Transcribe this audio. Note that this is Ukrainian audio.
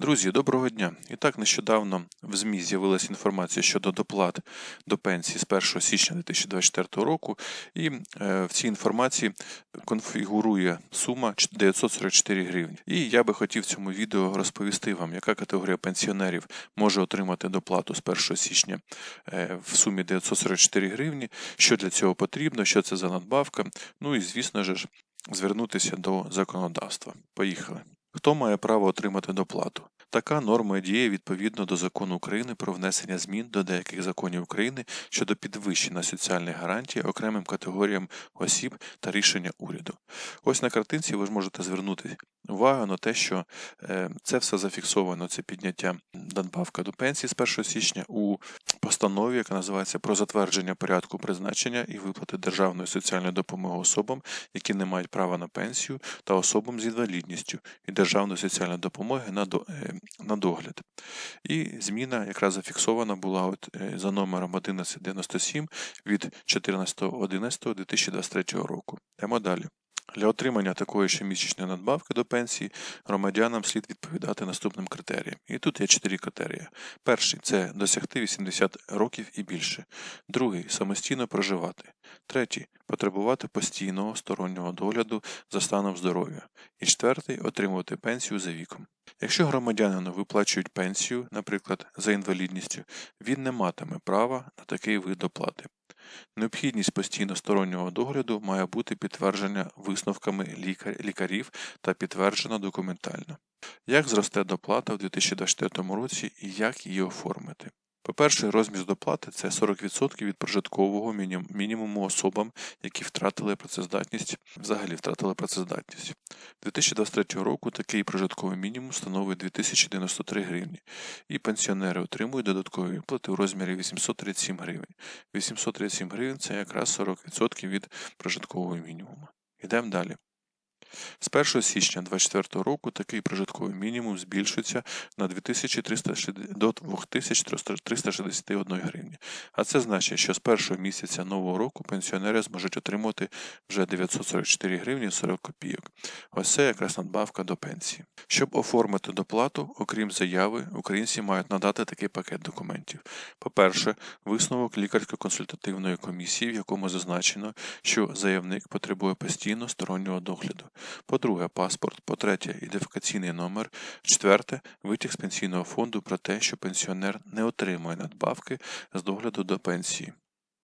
Друзі, доброго дня! І так нещодавно в ЗМІ з'явилася інформація щодо доплат до пенсії з 1 січня 2024 року, і е, в цій інформації конфігурує сума 944 гривні. І я би хотів в цьому відео розповісти вам, яка категорія пенсіонерів може отримати доплату з 1 січня е, в сумі 944 гривні, що для цього потрібно, що це за надбавка. Ну і звісно ж звернутися до законодавства. Поїхали. Хто має право отримати доплату? Така норма діє відповідно до закону України про внесення змін до деяких законів України щодо підвищення соціальних гарантій окремим категоріям осіб та рішення уряду. Ось на картинці ви ж можете звернути увагу на те, що е, це все зафіксовано, це підняття надбавка до пенсії з 1 січня у постанові, яка називається про затвердження порядку призначення і виплати державної соціальної допомоги особам, які не мають права на пенсію, та особам з інвалідністю і державної соціальної допомоги е, на догляд. І зміна якраз зафіксована була от, е, за номером 1197 від 14.11.2023 року. Йдемо далі. Для отримання такої щомісячної надбавки до пенсії громадянам слід відповідати наступним критеріям. І тут є чотири критерії. Перший це досягти 80 років і більше. Другий самостійно проживати. Третій потребувати постійного стороннього догляду за станом здоров'я. І четвертий отримувати пенсію за віком. Якщо громадянину виплачують пенсію, наприклад, за інвалідністю, він не матиме права на такий вид доплати. Необхідність постійно стороннього догляду має бути підтверджена висновками лікар- лікарів та підтверджена документально. Як зросте доплата в 2024 році і як її оформити? По-перше, розмір доплати це 40% від прожиткового мінімуму особам, які втратили працездатність, взагалі втратили працездатність. 2023 року такий прожитковий мінімум становить 2093 гривні, і пенсіонери отримують додаткові виплати у розмірі 837 гривень. 837 гривень це якраз 40% від прожиткового мінімуму. Йдемо далі. З 1 січня 2024 року такий прожитковий мінімум збільшується на 2360 до 2361 гривні. А це значить, що з першого місяця нового року пенсіонери зможуть отримати вже 944 гривні 40 копійок. Ось це якраз надбавка до пенсії. Щоб оформити доплату, окрім заяви, українці мають надати такий пакет документів. По-перше, висновок лікарсько-консультативної комісії, в якому зазначено, що заявник потребує постійно стороннього догляду. По-друге, паспорт. По-третє, ідентифікаційний номер. Четверте, витяг з пенсійного фонду про те, що пенсіонер не отримує надбавки з догляду до пенсії.